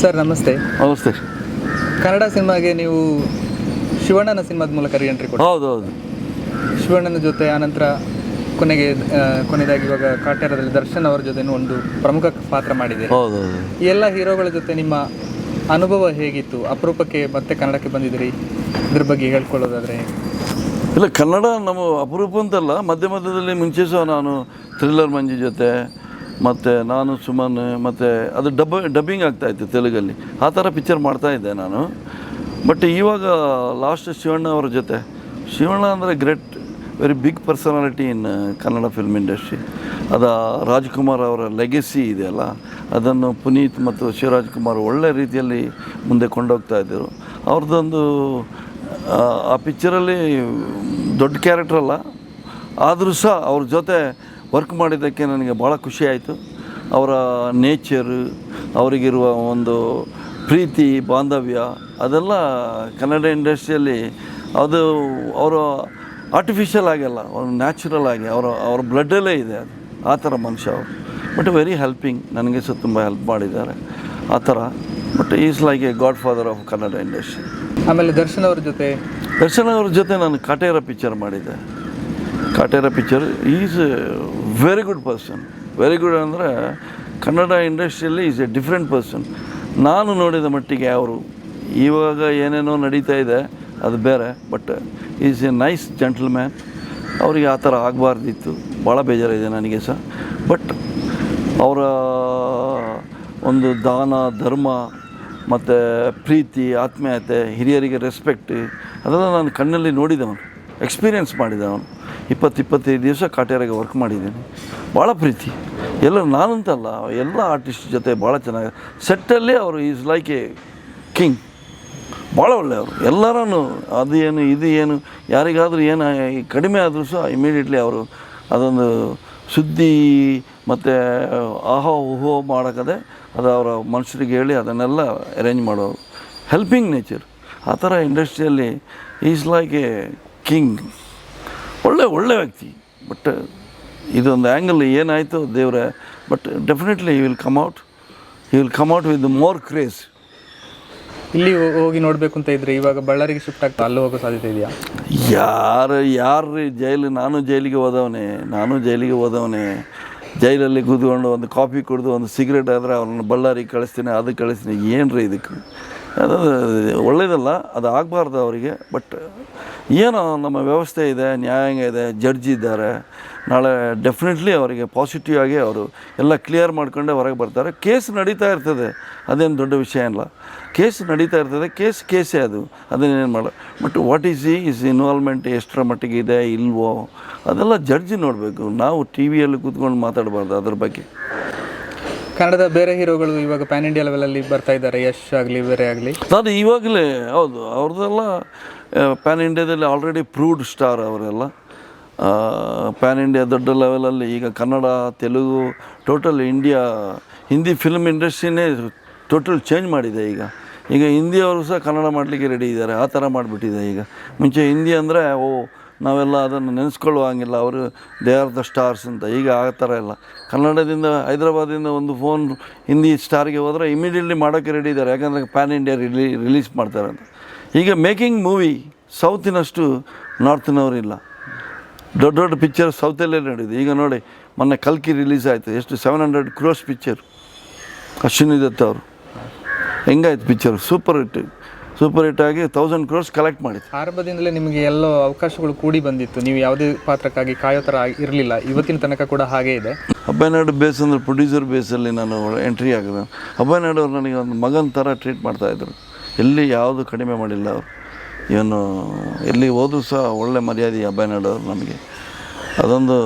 Sir ನಮಸ್ತೆ. ನಮಸ್ತೆ. ಕನ್ನಡ ಸಿನಿಮಾಗೆ ನೀವು ಶಿವಣ್ಣನ ಸಿನಿಮಾದ ಮೂಲಕ ರೀಎಂಟ್ರಿ ಕೊಡಿ ಹೌದು ಹೌದು. ಶಿವಣ್ಣನ ಜೊತೆ ಆನಂತರ ಕೊನೆಗೆ ಆ, ಕೊನೆಯದಾಗಿ ಇವಾಗ ಕಾಟ್ಯಾರದಲ್ಲಿ ದರ್ಶನ್ ಅವರ ಜೊತೆ ಒಂದು ಪ್ರಮುಖ ಪಾತ್ರ ಮಾಡಿದೆ ಹೌದು ಹೌದು. ಈ ಎಲ್ಲ ಹೀರೋಗಳ ಜೊತೆ ನಿಮ್ಮ ಅನುಭವ ಹೇಗಿತ್ತು? ಅಪರೂಪಕ್ಕೆ ಮತ್ತೆ ಕನ್ನಡಕ್ಕೆ ಬಂದಿದ್ದೀರಿ. ಇದ್ರ ಬಗ್ಗೆ ಹೇಳ್ಕೊಳ್ಳೋದಾದ್ರೆ. ಇಲ್ಲ, ಕನ್ನಡ ನಮ್ಮ ಅಪರೂಪ ಅಂತಲ್ಲ, ಮಧ್ಯ ಮಧ್ಯದಲ್ಲಿ ಮುಂಚೆ ಸಹ ನಾನು ಥ್ರಿಲ್ಲರ್ ಮಂಜು ಜೊತೆ, ಮತ್ತು ನಾನು ಸುಮನ್, ಮತ್ತು ಅದು ಡಬ್ಬ ಡಬ್ಬಿಂಗ್ ಆಗ್ತಾಯಿತ್ತು ತೆಲುಗಲ್ಲಿ. ಆ ಥರ ಪಿಕ್ಚರ್ ಮಾಡ್ತಾ ಇದ್ದೆ ನಾನು. ಬಟ್ ಇವಾಗ ಲಾಸ್ಟ್ ಶಿವಣ್ಣ ಅವರ ಜೊತೆ. ಶಿವಣ್ಣ ಅಂದರೆ great very big personality in Kannada film industry ಅದು ರಾಜ್ಕುಮಾರ್ ಅವರ ಲೆಗೆಸಿ ಇದೆಯಲ್ಲ ಅದನ್ನು ಪುನೀತ್ ಮತ್ತು ಶಿವರಾಜ್ ಕುಮಾರ್ ಒಳ್ಳೆ ರೀತಿಯಲ್ಲಿ ಮುಂದೆ ಕೊಂಡೋಗ್ತಾ ಇದ್ದರು. ಅವ್ರದ್ದೊಂದು ಆ, ಪಿಕ್ಚರಲ್ಲಿ ದೊಡ್ಡ ಕ್ಯಾರೆಕ್ಟರ್ ಅಲ್ಲ. ಆದರೂ ಸಹ ಅವ್ರ ಜೊತೆ ವರ್ಕ್ ಮಾಡಿದ್ದಕ್ಕೆ ನನಗೆ ಭಾಳ ಖುಷಿ ಆಯಿತು. ಅವರ ನೇಚರು ಅವರಿಗಿರುವ ಒಂದು ಪ್ರೀತಿ ಬಾಂಧವ್ಯ ಅದೆಲ್ಲ ಕನ್ನಡ ಇಂಡಸ್ಟ್ರಿಯಲ್ಲಿ ಅದು ಅವರು ಆರ್ಟಿಫಿಷಿಯಲ್ ಆಗಿಲ್ಲ ಅವ್ರು ನ್ಯಾಚುರಲ್ ಆಗಿ ಅವರ ಅವ್ರ ಬ್ಲಡ್ಡಲ್ಲೇ ಇದೆ ಅದು. ಆ ಥರ ಮನುಷ್ಯ ಅವರು. ಬಟ್ ವೆರಿ ಹೆಲ್ಪಿಂಗ್ ನನಗೆ ಸಹ ತುಂಬ ಹೆಲ್ಪ್ ಮಾಡಿದ್ದಾರೆ. ಆ ಥರ. But is like a godfather of Kannada industry ಆಮೇಲೆ ದರ್ಶನ್ ಅವ್ರ ಜೊತೆ? ದರ್ಶನ್ ಅವ್ರ ಜೊತೆ ನಾನು ಕಾಟೇರ ಪಿಕ್ಚರ್ ಮಾಡಿದ್ದೆ. Kaatera picture is a very good person very good ಅಂದರೆ ಕನ್ನಡ ಇಂಡಸ್ಟ್ರಿಯಲ್ಲಿ ಈಸ್ ಎ ಡಿಫ್ರೆಂಟ್ ಪರ್ಸನ್ ನಾನು ನೋಡಿದ ಮಟ್ಟಿಗೆ ಅವರು ಇವಾಗ ಏನೇನೋ ನಡೀತಾ ಇದೆ ಅದು ಬೇರೆ but is a nice gentleman ಅವ್ರಿಗೆ ಆ ಥರ ಆಗಬಾರ್ದಿತ್ತು. ಭಾಳ ಬೇಜಾರಿದೆ ನನಗೆ ಸಹ. ಬಟ್ ಅವರ ಒಂದು ದಾನ, ಧರ್ಮ, ಮತ್ತು ಪ್ರೀತಿ, ಆತ್ಮೀಯತೆ, ಹಿರಿಯರಿಗೆ ರೆಸ್ಪೆಕ್ಟ್ ಅದೆಲ್ಲ ನಾನು ಕಣ್ಣಲ್ಲಿ ನೋಡಿದವನು ಎಕ್ಸ್ಪೀರಿಯೆನ್ಸ್ ಮಾಡಿದವನು. ಇಪ್ಪತ್ತು ಇಪ್ಪತ್ತೈದು ದಿವಸ ಕಾಟ್ಯಾರಿಗೆ ವರ್ಕ್ ಮಾಡಿದ್ದೀನಿ. ಭಾಳ ಪ್ರೀತಿ. ಎಲ್ಲ ನಾನಂತಲ್ಲ, ಎಲ್ಲ ಆರ್ಟಿಸ್ಟ್ ಜೊತೆ ಭಾಳ ಚೆನ್ನಾಗಿ ಸೆಟ್ಟಲ್ಲಿ ಅವರು ಈಸ್ ಲೈಕ್ ಎ ಕಿಂಗ್ ಭಾಳ ಒಳ್ಳೆಯವರು. ಎಲ್ಲರೂ ಅದು ಏನು, ಇದು ಏನು, ಯಾರಿಗಾದರೂ ಏನು ಕಡಿಮೆ ಆದರೂ ಸಹ ಇಮಿಡಿಯೇಟ್ಲಿ ಅವರು ಅದೊಂದು ಸುದ್ದಿ ಮತ್ತು ಆಹೋ ಊಹೋ ಮಾಡೋಕ್ಕದೆ ಅದು ಅವರ ಮನುಷ್ಯರಿಗೆ ಹೇಳಿ ಅದನ್ನೆಲ್ಲ ಅರೇಂಜ್ ಮಾಡೋರು. ಹೆಲ್ಪಿಂಗ್ ನೇಚರ್ ಆ ಥರ ಇಂಡಸ್ಟ್ರಿಯಲ್ಲಿ ಈಸ್ ಲೈಕ್ ಎ ಕಿಂಗ್ ಒಳ್ಳೆ ಒಳ್ಳೆ ವ್ಯಕ್ತಿ. ಬಟ್ ಇದೊಂದು ಆ್ಯಂಗಲ್ ಏನಾಯಿತು ದೇವರೇ but definitely you will come out you will come out with more craze ಇಲ್ಲಿ ಹೋಗಿ ನೋಡಬೇಕು ಅಂತ ಇದ್ರೆ ಇವಾಗ ಬಳ್ಳಾರಿಗೆ ಶಿಫ್ಟ್ ಆಗ್ತಾ ಅಲ್ಲಿ ಹೋಗೋ ಸಾಧ್ಯತೆ ಇದೆಯಾ? ಯಾರು ಯಾರು ಜೈಲು ನಾನು ಜೈಲಿಗೆ ಹೋದವನೇ ನಾನು ಜೈಲಿಗೆ ಹೋದವನೇ. ಜೈಲಲ್ಲಿ ಕೂತ್ಕೊಂಡು ಒಂದು ಕಾಫಿ ಕುಡಿದು ಒಂದು ಸಿಗರೇಟ್ ಆದರೆ ಅವ್ರನ್ನ ಬಳ್ಳಾರಿಗೆ ಕಳಿಸ್ತೀನಿ, ಅದು ಕಳಿಸ್ತೀನಿ ಏನು ರೀ ಇದಕ್ಕೆ? ಅದು ಒಳ್ಳೆಯದಲ್ಲ ಅದು ಆಗಬಾರ್ದು ಅವರಿಗೆ. ಬಟ್ ಏನೋ ನಮ್ಮ ವ್ಯವಸ್ಥೆ ಇದೆ, ನ್ಯಾಯಾಂಗ ಇದೆ ಜಡ್ಜ್ ಇದ್ದಾರೆ. ನಾಳೆ ಡೆಫಿನೆಟ್ಲಿ ಅವರಿಗೆ ಪಾಸಿಟಿವ್ ಆಗಿ ಅವರು ಎಲ್ಲ ಕ್ಲಿಯರ್ ಮಾಡ್ಕೊಂಡೆ ಹೊರಗೆ ಬರ್ತಾರೆ. ಕೇಸ್ ನಡೀತಾ ಇರ್ತದೆ, ಅದೇನು ದೊಡ್ಡ ವಿಷಯ ಇಲ್ಲ ಕೇಸ್ ನಡೀತಾ ಇರ್ತದೆ ಕೇಸ್ ಕೇಸೇ ಅದು. ಅದನ್ನೇನು ಮಾಡೋ ಬಟ್ ವಾಟ್ ಈಸ್ ಈ ಇಸ್ ಇನ್ವಾಲ್ವ್ಮೆಂಟ್ ಎಷ್ಟರ ಮಟ್ಟಿಗೆ ಇದೆ, ಇಲ್ವೋ? ಅದೆಲ್ಲ ಜಡ್ಜ್ ನೋಡಬೇಕು. ನಾವು ಟಿ ವಿಯಲ್ಲಿ ಕೂತ್ಕೊಂಡು ಮಾತಾಡಬಾರ್ದು ಅದ್ರ ಬಗ್ಗೆ. ಕನ್ನಡದ ಬೇರೆ ಹೀರೋಗಳು ಇವಾಗ ಪ್ಯಾನ್ ಇಂಡಿಯಾ ಲೆವೆಲಲ್ಲಿ ಬರ್ತಾ ಇದ್ದಾರೆ, ಯಶ್ ಆಗಲಿ, ಬೇರೆ ಆಗಲಿ. ನಾನು ಇವಾಗಲೇ, ಹೌದು, ಅವ್ರದ್ದೆಲ್ಲ ಪ್ಯಾನ್ ಇಂಡಿಯಾದಲ್ಲಿ ಆಲ್ರೆಡಿ ಪ್ರೂವ್ಡ್ ಸ್ಟಾರ್ ಅವರೆಲ್ಲ. ಪ್ಯಾನ್ ಇಂಡಿಯಾ ದೊಡ್ಡ ಲೆವೆಲಲ್ಲಿ ಈಗ Kannada, Telugu total India Hindi film ಇಂಡಸ್ಟ್ರಿನೇ total change ಮಾಡಿದೆ ಈಗ. ಈಗ ಹಿಂದಿಯವರು ಸಹ ಕನ್ನಡ ಮಾಡಲಿಕ್ಕೆ ರೆಡಿ ಇದ್ದಾರೆ, ಆ ಥರ ಮಾಡಿಬಿಟ್ಟಿದೆ ಈಗ. ಮುಂಚೆ ಹಿಂದಿ ಅಂದರೆ, ಓ ನಾವೆಲ್ಲ ಅದನ್ನು ನೆನೆಸ್ಕೊಳ್ಳುವಂಗಿಲ್ಲ. ಅವರು ದೇ ಆರ್ ದ ಸ್ಟಾರ್ಸ್ ಅಂತ. ಈಗ ಆ ಥರ ಇಲ್ಲ. ಕನ್ನಡದಿಂದ ಹೈದ್ರಾಬಾದಿಂದ ಒಂದು ಫೋನ್ ಹಿಂದಿ ಸ್ಟಾರ್ಗೆ ಹೋದರೆ ಇಮಿಡಿಯೇಟ್ಲಿ ಮಾಡೋಕ್ಕೆ ರೆಡಿ ಇದ್ದಾರೆ. ಯಾಕಂದರೆ ಪ್ಯಾನ್ ಇಂಡಿಯಾ ರಿಲೀ ರಿಲೀಸ್ ಮಾಡ್ತಾರೆ ಅಂತ. ಈಗ ಮೇಕಿಂಗ್ ಮೂವಿ ಸೌತಿನಷ್ಟು ನಾರ್ತಿನವರಿಲ್ಲ ದೊಡ್ಡ ದೊಡ್ಡ ಪಿಕ್ಚರ್ ಸೌತಲ್ಲೇ ನಡೆಯಿದೆ ಈಗ ನೋಡಿ, ಮೊನ್ನೆ ಕಲ್ಕಿ ರಿಲೀಸ್ ಆಯಿತು. ಎಷ್ಟು seven hundred crores picture Ashwini Dutt ಅವರು. ಹೆಂಗಾಯ್ತು picture super hit super hit ಆಗಿ ತೌಸಂಡ್ ಕ್ರೋರ್ಸ್ ಕಲೆಕ್ಟ್ ಮಾಡಿತ್ತು. ಆರಂಭದಿಂದಲೇ ನಿಮಗೆ ಎಲ್ಲ ಅವಕಾಶಗಳು ಕೂಡಿ ಬಂದಿತ್ತು. ನೀವು ಯಾವುದೇ ಪಾತ್ರಕ್ಕಾಗಿ ಕಾಯೋ ಥರ ಇರಲಿಲ್ಲ. ಇವತ್ತಿನ ತನಕ ಕೂಡ ಹಾಗೇ ಇದೆ. ಅಬ್ಬಯ್ಯನಾಯ್ಡು ಬೇಸ್ ಅಂದರೆ ಪ್ರೊಡ್ಯೂಸರ್ ಬೇಸಲ್ಲಿ ನಾನು ಎಂಟ್ರಿ ಆಗಿದೆ ಅಬ್ಬಯ್ಯನಾಯ್ಡು ಅವರು ನನಗೆ ಒಂದು ಮಗನ ಥರ ಟ್ರೀಟ್ ಮಾಡ್ತಾಯಿದ್ರು ಎಲ್ಲಿ ಯಾವುದು ಕಡಿಮೆ ಮಾಡಿಲ್ಲ ಅವರು. ಇವನು ಎಲ್ಲಿ ಹೋದರೂ ಸಹ ಒಳ್ಳೆ ಮರ್ಯಾದೆ ಅಬ್ಬಯ್ಯನಾಯ್ಡು ಅವರು ನಮಗೆ. ಅದೊಂದು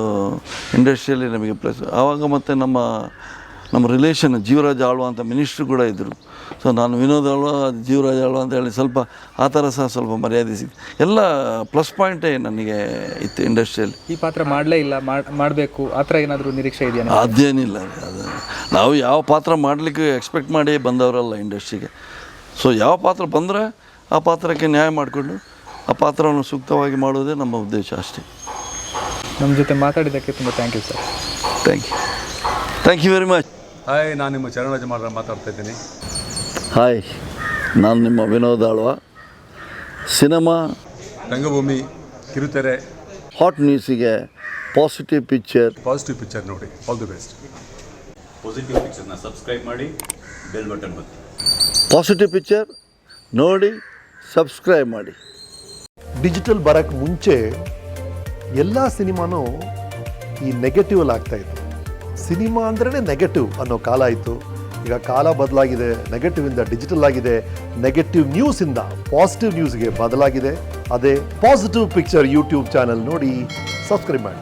ಇಂಡಸ್ಟ್ರಿಯಲ್ಲಿ ನಮಗೆ ಪ್ಲೇಸ್ ಆವಾಗ ಮತ್ತು ನಮ್ಮ ನಮ್ಮ ರಿಲೇಷನ್ ಜೀವರಾಜ್ ಆಳ್ವ ಅಂತ ಮಿನಿಸ್ಟ್ರು ಕೂಡ ಇದ್ದರು ಸೊ ನಾನು ವಿನೋದ್ ಆಳ್ವ ಜೀವರಾಜ್ ಆಳ್ವ ಅಂತ ಹೇಳಿ ಸ್ವಲ್ಪ ಆ ಥರ ಸಹ ಸ್ವಲ್ಪ ಮರ್ಯಾದೆ ಸಿಗ್ತದೆ ಎಲ್ಲ ಪ್ಲಸ್ ಪಾಯಿಂಟೇ ನನಗೆ ಇತ್ತು ಇಂಡಸ್ಟ್ರಿಯಲ್ಲಿ ಈ ಪಾತ್ರ ಮಾಡಲೇ ಇಲ್ಲ ಮಾಡಬೇಕು. ಆ ಥರ ಏನಾದರೂ ನಿರೀಕ್ಷೆ ಇದೆಯಾ? ಅದೇನಿಲ್ಲ. ಅದು ನಾವು ಯಾವ ಪಾತ್ರ ಮಾಡಲಿಕ್ಕೆ ಎಕ್ಸ್ಪೆಕ್ಟ್ ಮಾಡಿ ಬಂದವರಲ್ಲ ಇಂಡಸ್ಟ್ರಿಗೆ ಸೊ ಯಾವ ಪಾತ್ರ ಬಂದರೆ ಆ ಪಾತ್ರಕ್ಕೆ ನ್ಯಾಯ ಮಾಡಿಕೊಂಡು ಆ ಪಾತ್ರವನ್ನು ಸೂಕ್ತವಾಗಿ ಮಾಡೋದೇ ನಮ್ಮ ಉದ್ದೇಶ ಅಷ್ಟೇ. ನಮ್ಮ ಜೊತೆ ಮಾತಾಡಿದ್ದಕ್ಕೆ ತುಂಬ thank you sir thank you thank you very much hi ನಾನು ನಿಮ್ಮ ಚರಣರಾಜ ಮಾಡ್ರ ಮಾತಾಡ್ತಾ ಇದ್ದೀನಿ. ಹಾಯ್ ನಾನು ನಿಮ್ಮ ವಿನೋದ್ ಆಳ್ವ. ಸಿನಿಮಾ ರಂಗಭೂಮಿ ಕಿರುತೆರೆ. ಹಾಟ್ ನ್ಯೂಸಿಗೆ ಪಾಸಿಟಿವ್ ಪಿಕ್ಚರ್ ಪಾಸಿಟಿವ್ ಪಿಕ್ಚರ್ ನೋಡಿ ಆಲ್ ದಿ ಬೆಸ್ಟ್ ಪಾಸಿಟಿವ್ ಪಿಕ್ಚರ್ನ ಸಬ್ಸ್ಕ್ರೈಬ್ ಮಾಡಿ ಬೆಲ್ ಬಟನ್ ಒತ್ತಿ. ಪಾಸಿಟಿವ್ ಪಿಕ್ಚರ್ ನೋಡಿ ಸಬ್ಸ್ಕ್ರೈಬ್ ಮಾಡಿ. ಡಿಜಿಟಲ್ ಬರೋಕ್ಕೆ ಮುಂಚೆ ಎಲ್ಲ ಸಿನಿಮಾನೂ ಈ ನೆಗೆಟಿವ್ ಆಗ್ತಾಯಿತ್ತು ಸಿನಿಮಾ ಅಂದ್ರೇ ನೆಗೆಟಿವ್ ಅನ್ನೋ ಕಾಲ ಇತ್ತು. ಈಗ ಕಾಲ ಬದಲಾಗಿದೆ ನೆಗೆಟಿವ್ ಇಂದ ಡಿಜಿಟಲ್ ಆಗಿದೆ ನೆಗೆಟಿವ್ ಇಂದ ಪಾಸಿಟಿವ್ ನ್ಯೂಸ್ಗೆ ಬದಲಾಗಿದೆ. ಅದೇ ಪಾಸಿಟಿವ್ ಪಿಕ್ಚರ್ ಯೂಟ್ಯೂಬ್ ಚಾನೆಲ್ ನೋಡಿ ಸಬ್ಸ್ಕ್ರೈಬ್ ಮಾಡಿ.